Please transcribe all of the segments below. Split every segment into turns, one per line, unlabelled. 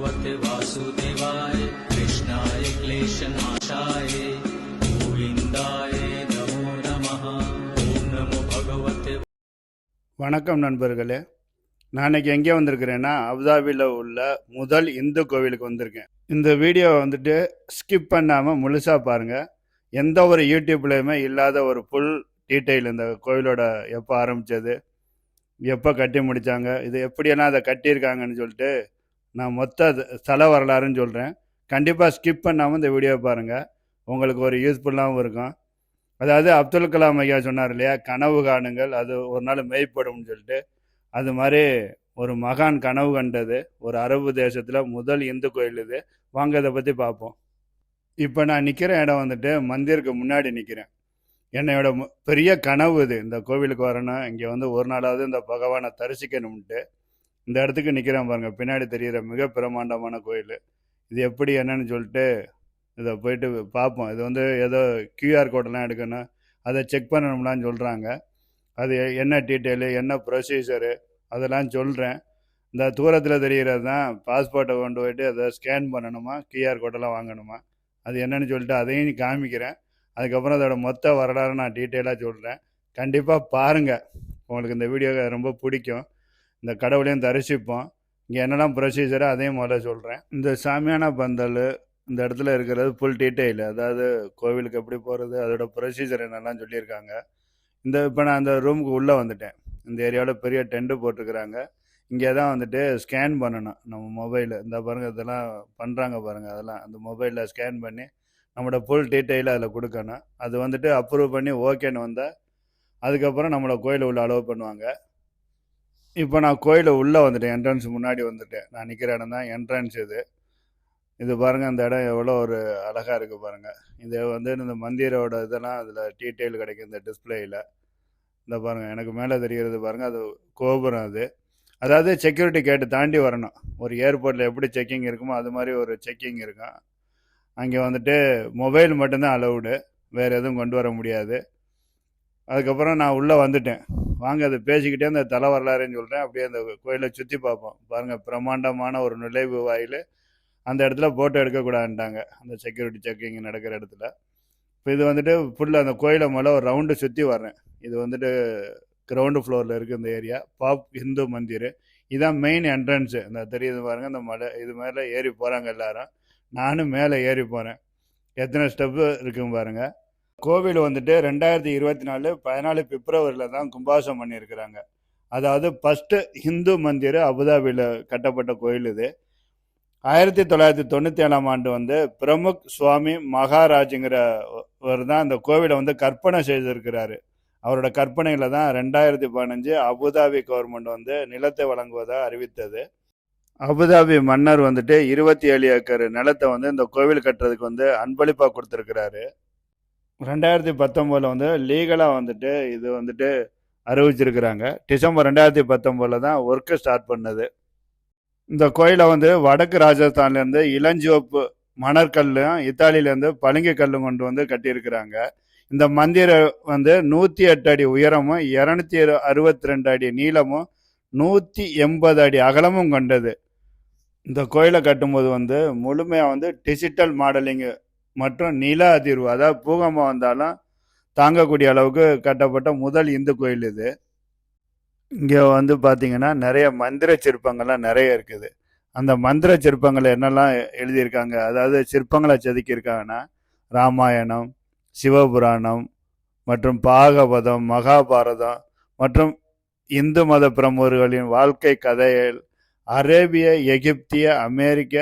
भगवते वासुदेवाय कृष्णाय क्लेशनाशाय गोविन्दाय नमो नमः ॐ नमो भगवते
வணக்கம் நண்பர்களே நான் இன்னைக்கு எங்கே வந்திருக்கிறேன்னா அபுதாபியில் உள்ள முதல் இந்து கோவிலுக்கு வந்திருக்கேன் இந்த வீடியோவை வந்துட்டு ஸ்கிப் பண்ணாமல் முழுசாக பாருங்கள் எந்த ஒரு யூடியூப்லேயுமே இல்லாத ஒரு ஃபுல் டீட்டெயில் இந்த கோவிலோட எப்போ ஆரம்பித்தது எப்போ கட்டி முடித்தாங்க இது எப்படியெல்லாம் அதை கட்டியிருக்காங்கன்னு சொல்லிட்டு நான் மொத்த அது- ஸ்தல வரலாறுன்னு சொல்கிறேன் கண்டிப்பாக ஸ்கிப் பண்ணாமல் இந்த வீடியோவை பாருங்கள் உங்களுக்கு ஒரு யூஸ்ஃபுல்லாகவும் இருக்கும். அதாவது அப்துல் கலாம் ஐயா சொன்னார் இல்லையா கனவு காணுங்கள் அது ஒரு நாள் மெய்ப்படும்னு சொல்லிட்டு. அது மாதிரி ஒரு மகான் கனவு கண்டது ஒரு அரபு தேசத்தில் முதல் இந்து கோயில் இது. வாங்க இதை பற்றி பார்ப்போம். இப்போ நான் நிற்கிற இடம் வந்துட்டு மந்திருக்கு முன்னாடி நிற்கிறேன் என்னையோட பெரிய கனவு இது. இந்த கோவிலுக்கு வரணும் இங்கே வந்து ஒரு நாளாவது இந்த பகவானை தரிசிக்கணும்ன்ட்டு இந்த இடத்துக்கு நிற்கிறேன் பாருங்கள் பின்னாடி தெரிகிற மிக பிரமாண்டமான கோயில். இது எப்படி என்னன்னு சொல்லிட்டு இதை போயிட்டு பார்ப்போம். இது வந்து ஏதோ கியூஆர் கோடெல்லாம் எடுக்கணும். அதை செக் பண்ணணும்லான்னு சொல்கிறாங்க அது என்ன டீட்டெயிலு என்ன ப்ரொசீஜரு அதெல்லாம் சொல்கிறேன் இந்த தூரத்தில் தெரிகிறது தான் பாஸ்போர்ட்டை கொண்டு போயிட்டு அதை ஸ்கேன் பண்ணணுமா கியூஆர் கோடெல்லாம் வாங்கணுமா? அது என்னன்னு சொல்லிட்டு அதையும் காமிக்கிறேன். அதுக்கப்புறம் அதோட மொத்த வரலாறு நான் டீட்டெயிலாக சொல்கிறேன் கண்டிப்பாக பாருங்கள் உங்களுக்கு இந்த வீடியோ ரொம்ப பிடிக்கும். இந்த கடவுளையும் தரிசிப்போம். இங்கே என்னெல்லாம் ப்ரொசீஜரோ அதையும் முதல்ல சொல்கிறேன் இந்த சாமியான பந்தல் இந்த இடத்துல இருக்கிறது ஃபுல் டீட்டெயில் அதாவது கோவிலுக்கு எப்படி போகிறது அதோட ப்ரொசீஜர் என்னெல்லாம் சொல்லியிருக்காங்க. இந்த இப்போ நான் அந்த ரூமுக்கு உள்ளே வந்துட்டேன். இந்த ஏரியாவில் பெரிய டென்ட்டு போட்டிருக்கிறாங்க. இங்கே தான் வந்துட்டு ஸ்கேன் பண்ணணும். நம்ம மொபைலில் இந்த பாருங்கள் இதெல்லாம் பண்ணுறாங்க பாருங்கள் அதெல்லாம். அந்த மொபைலில் ஸ்கேன் பண்ணி நம்மளோட ஃபுல் டீட்டெயில் அதில் கொடுக்கணும். அது வந்துட்டு அப்ரூவ் பண்ணி ஓகேன்னு வந்தால் அதுக்கப்புறம் நம்மளை கோயிலை உள்ள அலோவ் பண்ணுவாங்க. இப்போ நான் கோயிலை உள்ளே வந்துட்டேன் என்ட்ரன்ஸ் முன்னாடி வந்துட்டேன். நான் நிற்கிற இடம் தான் என்ட்ரன்ஸ் இது. இது பாருங்கள் அந்த இடம் எவ்வளோ ஒரு அழகாக இருக்குது பாருங்கள் இது வந்து இந்த மந்திரோட இதெல்லாம் அதில் டீட்டெயில் கிடைக்கும் இந்த டிஸ்பிளேயில் இந்த பாருங்கள் எனக்கு மேலே தெரிகிறது பாருங்கள் அது கோபுரம் அது. அதாவது செக்யூரிட்டி கேட்டு தாண்டி வரணும். ஒரு ஏர்போர்ட்டில் எப்படி செக்கிங் இருக்குமோ அது மாதிரி ஒரு செக்கிங் இருக்கும். அங்கே வந்துட்டு மொபைல் மட்டும்தான் அலௌடு வேறு எதுவும் கொண்டு வர முடியாது. அதுக்கப்புறம் நான் உள்ளே வந்துட்டேன். வாங்க அதை பேசிக்கிட்டே அந்த தலை வரலாறுன்னு சொல்கிறேன் அப்படியே அந்த கோயிலை சுற்றி பார்ப்போம். பாருங்கள் பிரம்மாண்டமான ஒரு நுழைவு வாயில். அந்த இடத்துல ஃபோட்டோ எடுக்கக்கூடாதுன்ட்டாங்க. அந்த செக்யூரிட்டி செக்கிங் நடக்கிற இடத்துல. இப்போ இது வந்துட்டு ஃபுல்லாக அந்த கோயிலை மேலே ஒரு ரவுண்டு சுற்றி வர்றேன். இது வந்துட்டு கிரவுண்டு ஃப்ளோரில் இருக்குது இந்த ஏரியா பாப் ஹிந்து மந்திர். இதான் மெயின் என்ட்ரன்ஸு இந்த தெரியுது பாருங்கள் இந்த மலை இது மேலே ஏறி போகிறாங்க எல்லாரும். நானும் மேலே ஏறி போகிறேன் எத்தனை ஸ்டெப்பு இருக்குங்க பாருங்கள் கோவில் வந்துட்டு ரெண்டாயிரத்தி இருபத்தி நாலு பதினாலு பிப்ரவரியில் தான் கும்பாசம் பண்ணியிருக்கிறாங்க. அதாவது ஃபஸ்ட்டு ஹிந்து மந்திர் அபுதாபியில் கட்டப்பட்ட கோயில் இது. ஆயிரத்தி தொள்ளாயிரத்தி தொண்ணூற்றி ஏழாம் ஆண்டு வந்து பிரமுக் சுவாமி மகாராஜுங்கிறவர் தான் அந்த கோவிலை வந்து கற்பனை செய்திருக்கிறாரு. அவரோட கற்பனையில் தான் ரெண்டாயிரத்தி பதினஞ்சு அபுதாபி கவர்மெண்ட் வந்து நிலத்தை வழங்குவதாக அறிவித்தது. அபுதாபி மன்னர் வந்துட்டு இருபத்தி ஏழு ஏக்கர் நிலத்தை வந்து இந்த கோவில் கட்டுறதுக்கு வந்து அன்பளிப்பாக கொடுத்துருக்கிறாரு. ரெண்டாயிரத்தி பத்தொம்போதில் வந்து லீகலாக வந்துட்டு இது வந்துட்டு அறிவிச்சிருக்கிறாங்க. டிசம்பர் ரெண்டாயிரத்தி பத்தொம்போதில் தான் ஒர்க்கு ஸ்டார்ட் பண்ணது. இந்த கோயிலை வந்து வடக்கு ராஜஸ்தான்லேருந்து இளஞ்சிவப்பு மணற்கல்லும் இத்தாலியிலேருந்து பளிங்கு கல்லும் கொண்டு வந்து கட்டியிருக்கிறாங்க. இந்த மந்திரம் வந்து நூற்றி எட்டு அடி உயரமும் இரநூத்தி அறுபத்தி ரெண்டு அடி நீளமும் நூற்றி எண்பது அடி அகலமும் கொண்டது. இந்த கோயிலை கட்டும்போது வந்து முழுமையாக வந்து டிஜிட்டல் மாடலிங்கு மற்றும் நில அதிர்வு அதாவது பூகம்பம் வந்தாலும் தாங்கக்கூடிய அளவுக்கு கட்டப்பட்ட முதல் இந்து கோயில் இது. இங்கே வந்து பார்த்திங்கன்னா நிறைய மந்திர சிற்பங்கள்லாம் நிறைய இருக்குது. அந்த மந்திர சிற்பங்கள் என்னெல்லாம் எழுதியிருக்காங்க? அதாவது சிற்பங்களை செதுக்கியிருக்காங்கன்னா ராமாயணம் சிவபுராணம் மற்றும் பாகவதம் மகாபாரதம் மற்றும் இந்து மத பிரமுகர்களின் வாழ்க்கை கதைகள் அரேபிய எகிப்திய அமெரிக்க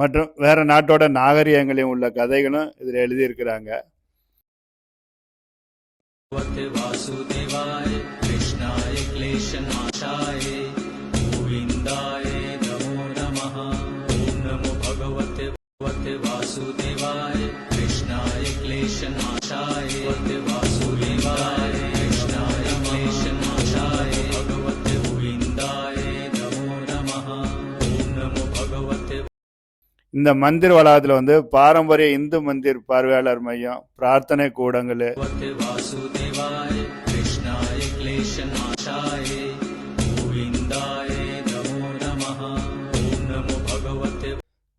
மற்றும் வேறு நாட்டோட நாகரிகங்களையும் உள்ள கதைகளும் இதில் எழுதியிருக்கிறாங்க. இந்த மந்திர் வளாகத்தில் வந்து பாரம்பரிய இந்து மந்திர் பார்வையாளர் மையம் பிரார்த்தனை கூடங்கள்.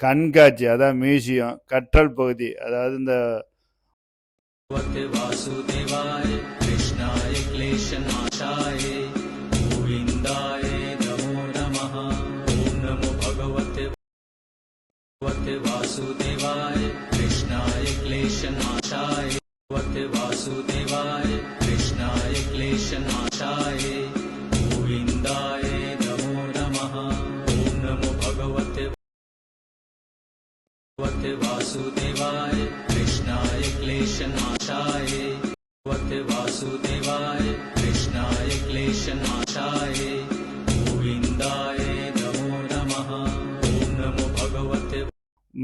கண்காட்சி அதாவது மியூசியம் கற்றல் பகுதி அதாவது இந்த
வாசுதேவாய கிருஷ்ணாய கிளேஷ நாசாயே वासुदेवाय कृष्णाय क्लेशनाशाय भगवते वासुदेवाय कृष्णाय क्लेशनाशाय गोविन्दाय नमो नमः ॐ नमो भगवते भगवते वासुदेवाय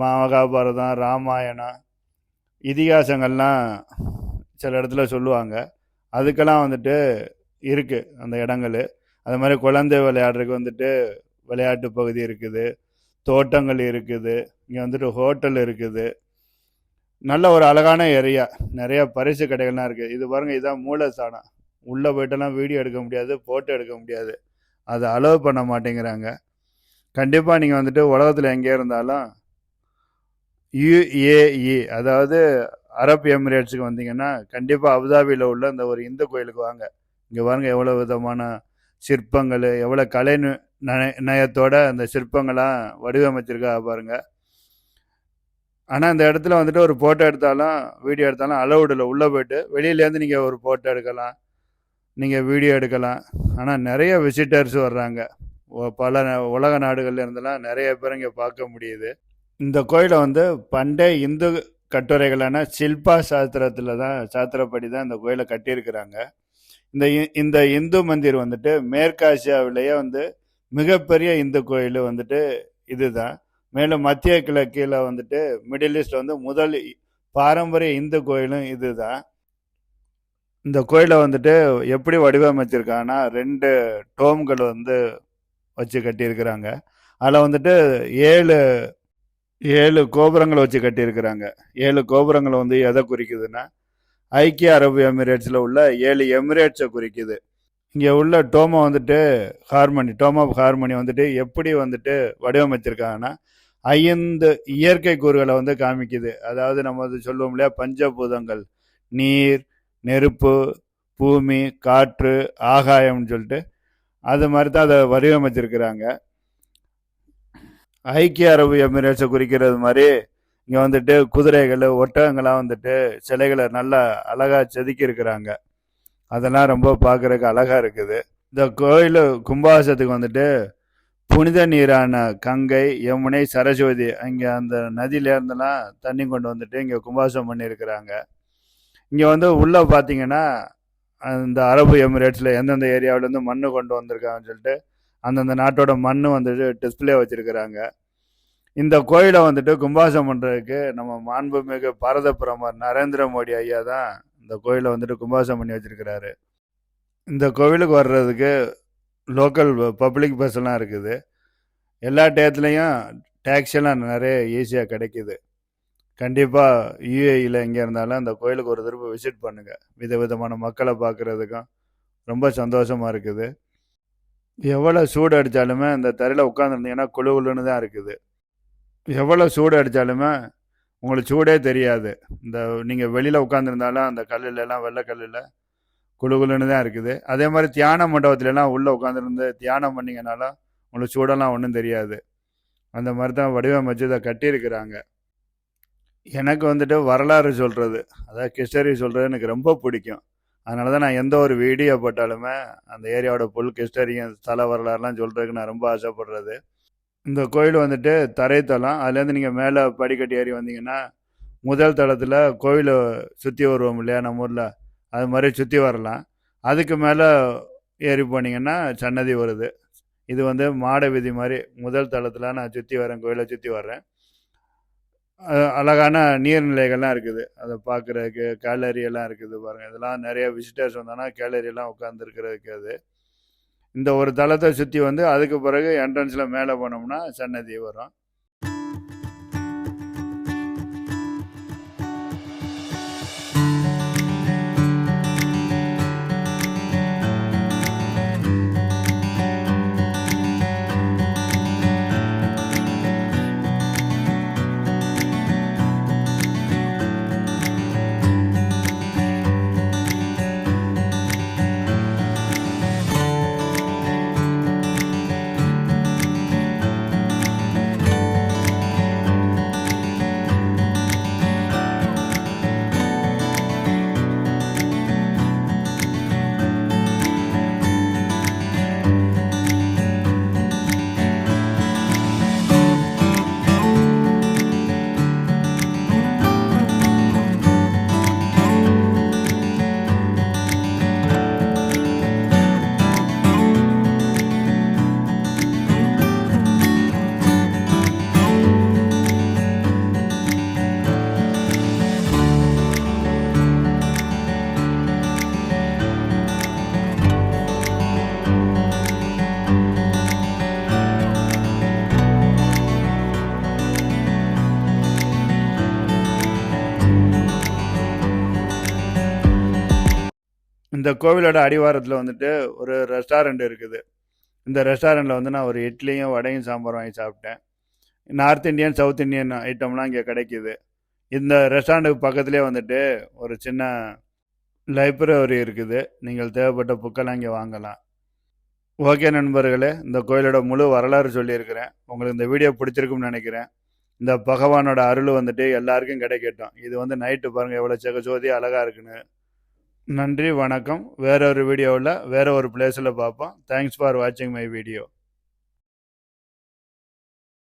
மகாபாரதம் ராமாயணம் இதிகாசங்கள்லாம் சில இடத்துல சொல்லுவாங்க. அதுக்கெல்லாம் வந்துட்டு இருக்குது அந்த இடங்கள். அது மாதிரி குழந்தை விளையாடுறதுக்கு வந்துட்டு விளையாட்டு பகுதி இருக்குது. தோட்டங்கள் இருக்குது. இங்கே வந்துட்டு ஹோட்டல் இருக்குது. நல்ல ஒரு அழகான ஏரியா. நிறைய பரிசு கடைகள்லாம் இருக்குது இது பாருங்கள் இதுதான் மூலஸ்தானம். உள்ளே போயிட்டெல்லாம் வீடியோ எடுக்க முடியாது ஃபோட்டோ எடுக்க முடியாது. அதை அலோவ் பண்ண மாட்டேங்கிறாங்க. கண்டிப்பாக நீங்கள் வந்துட்டு உலகத்தில் எங்கே இருந்தாலும் யுஏஇ அதாவது அரப் எமிரேட்ஸுக்கு வந்தீங்கன்னா கண்டிப்பாக அபுதாபியில் உள்ள இந்த ஒரு இந்து கோயிலுக்கு வாங்க. இங்கே பாருங்கள் எவ்வளோ விதமான சிற்பங்கள் எவ்வளோ கலை நய- நயத்தோட அந்த சிற்பங்கள்லாம் வடிவமைச்சிருக்கா பாருங்க. ஆனால் அந்த இடத்துல வந்துட்டு ஒரு ஃபோட்டோ எடுத்தாலும் வீடியோ எடுத்தாலும் அலௌடு உள்ளே போயிட்டு வெளியிலேருந்து நீங்கள் ஒரு ஃபோட்டோ எடுக்கலாம். நீங்கள் வீடியோ எடுக்கலாம். ஆனால் நிறைய விசிட்டர்ஸ் வர்றாங்க. பல உலக நாடுகள்ல இருந்தெல்லாம் நிறைய பேர் இங்கே பார்க்க முடியுது. இந்த கோயிலை வந்து பண்டைய இந்து கட்டுரைகளான சில்பா சாஸ்திரத்தில் தான் சாஸ்திரப்படி தான் இந்த கோயிலை கட்டியிருக்கிறாங்க. இந்த இ- இந்த இந்து மந்திர் வந்துட்டு மேற்காசியாவிலேயே வந்து மிகப்பெரிய இந்து கோயில் வந்துட்டு இதுதான். மேலும் மத்திய கிழக்கில் வந்துட்டு மிடில் ஈஸ்ட் வந்து முதல் பாரம்பரிய இந்து கோயிலும் இதுதான். இந்த கோயிலை வந்துட்டு எப்படி வடிவமைச்சிருக்காங்கன்னா ரெண்டு டோம்கள் வந்து வச்சு கட்டியிருக்கிறாங்க. அதில் வந்துட்டு ஏழு ஏழு கோபுரங்களை வச்சு கட்டியிருக்கிறாங்க. ஏழு கோபுரங்களை வந்து எதை குறிக்குதுன்னா ஐக்கிய அரபு எமிரேட்ஸில் உள்ள ஏழு எமிரேட்ஸை குறிக்குது. இங்கே உள்ள டோமோ வந்துட்டு ஹார்மனி டோம் ஆஃப் ஹார்மனி வந்துட்டு எப்படி வந்துட்டு வடிவமைச்சிருக்காங்கன்னா ஐந்து இயற்கை கூறுகளை வந்து காமிக்குது. அதாவது நம்ம வந்து சொல்லுவோம் இல்லையா பஞ்சபூதங்கள் நீர் நெருப்பு பூமி காற்று ஆகாயம்னு சொல்லிட்டு அது மாதிரி தான் அதை வடிவமைச்சிருக்கிறாங்க. ஐக்கிய அரபு எமிரேட்ஸை குறிக்கிறது மாதிரி இங்கே வந்துட்டு குதிரைகள் ஒட்டகங்கள்லாம் வந்துட்டு சிலைகளை நல்லா அழகாக செதுக்கியிருக்கிறாங்க. அதெல்லாம் ரொம்ப பார்க்குறதுக்கு அழகாக இருக்குது. இந்த கோயில் கும்பாசத்துக்கு வந்துட்டு புனித நீரான கங்கை யமுனை சரஸ்வதி அங்கே அந்த நதியிலேருந்துலாம் தண்ணி கொண்டு வந்துட்டு இங்கே கும்பாசம் பண்ணியிருக்கிறாங்க. இங்கே வந்து உள்ளே பார்த்தீங்கன்னா அந்த அரபு எமிரேட்ஸில் எந்தெந்த ஏரியாவிலேருந்து மண் கொண்டு வந்திருக்காங்கன்னு சொல்லிட்டு அந்தந்த நாட்டோட மண் வந்துட்டு டிஸ்பிளே வச்சுருக்கிறாங்க. இந்த கோயிலை வந்துட்டு கும்பாசம் பண்ணுறதுக்கு நம்ம மாண்புமிகு பாரத பிரதமர் நரேந்திர மோடி ஐயா தான் இந்த கோயிலை வந்துட்டு கும்பாசம் பண்ணி வச்சுருக்கிறாரு. இந்த கோவிலுக்கு வர்றதுக்கு லோக்கல் பப்ளிக் பஸ்லாம் இருக்குது. எல்லா டயத்துலேயும் டேக்ஸி நிறைய ஈஸியாக கிடைக்குது. கண்டிப்பாக யூஏஇயில் எங்கே இருந்தாலும் அந்த கோயிலுக்கு ஒரு திருப்பி விசிட் பண்ணுங்கள் விதவிதமான மக்களை பார்க்குறதுக்கும் ரொம்ப சந்தோஷமாக இருக்குது. எவ்வளோ சூடு அடித்தாலுமே அந்த தரையில் உட்காந்துருந்தீங்கன்னா குழு குழுன்னு தான் இருக்குது. எவ்வளோ சூடு அடித்தாலுமே உங்களுக்கு சூடே தெரியாது. இந்த நீங்கள் வெளியில் உட்காந்துருந்தாலும் அந்த கல்லுலலாம் வெள்ளை கல்லில் குழு குழுன்னு தான் இருக்குது. அதே மாதிரி தியான மண்டபத்துலலாம் உள்ளே உட்காந்துருந்து தியானம் பண்ணிங்கனாலும் உங்களுக்கு சூடெல்லாம் ஒன்றும் தெரியாது. அந்த மாதிரி தான் வடிவமைச்சு இதை கட்டியிருக்கிறாங்க. எனக்கு வந்துட்டு வரலாறு சொல்கிறது அதாவது கிஸ்டரி சொல்கிறது எனக்கு ரொம்ப பிடிக்கும். அதனால தான் நான் எந்த ஒரு வீடியோ போட்டாலுமே அந்த ஏரியாவோட புல் ஹிஸ்டரியும் ஸ்தல வரலாறுலாம் சொல்கிறதுக்கு நான் ரொம்ப ஆசைப்படுறது. இந்த கோயில் வந்துட்டு தரைத்தளம் அதுலேருந்து நீங்கள் மேலே படிக்கட்டு ஏறி வந்தீங்கன்னா முதல் தளத்தில் கோயிலை சுற்றி வருவோம் இல்லையா நம்ம ஊரில். அது மாதிரி சுற்றி வரலாம். அதுக்கு மேலே ஏறி போனீங்கன்னா சன்னதி வருது. இது வந்து மாட வீதி மாதிரி முதல் தளத்தில் நான் சுற்றி வரேன் கோயிலை சுற்றி வர்றேன். அழகான நீர்நிலைகள்லாம் இருக்குது. அதை பார்க்குறதுக்கு கேலரி எல்லாம் இருக்குது பாருங்கள் இதெல்லாம் நிறைய விசிட்டர்ஸ் வந்தோன்னா கேலரியெல்லாம் உட்காந்துருக்கிறதுக்கு அது. இந்த ஒரு தளத்தை சுற்றி வந்து அதுக்கு பிறகு என்ட்ரன்ஸில் மேலே போனோம்னா சன்னதி வரும். இந்த கோவிலோட அடிவாரத்தில் வந்துட்டு ஒரு ரெஸ்டாரண்ட் இருக்குது. இந்த ரெஸ்டாரண்ட்டில் வந்து நான் ஒரு இட்லியும் வடையும் சாம்பார் வாங்கி சாப்பிட்டேன். நார்த் இந்தியன் சவுத் இந்தியன் ஐட்டம்லாம் இங்கே கிடைக்கிது. இந்த ரெஸ்டாரண்ட்டுக்கு பக்கத்துலேயே வந்துட்டு ஒரு சின்ன லைப்ரரி இருக்குது. நீங்கள் தேவைப்பட்ட புக்கெல்லாம் இங்கே வாங்கலாம். ஓகே நண்பர்களே இந்த கோயிலோட முழு வரலாறு சொல்லியிருக்கிறேன். உங்களுக்கு இந்த வீடியோ பிடிச்சிருக்கும்னு நினைக்கிறேன். இந்த பகவானோட அருள் வந்துட்டு எல்லாருக்கும் கிடைக்கட்டும். இது வந்து நைட்டு பாருங்கள் எவ்வளோ செகச்சோதி அழகாக இருக்குன்னு. நன்றி வணக்கம். வேற ஒரு வீடியோவில் வேற ஒரு பிளேஸில் பார்ப்போம். தேங்க்ஸ் ஃபார் வாட்சிங் மை வீடியோ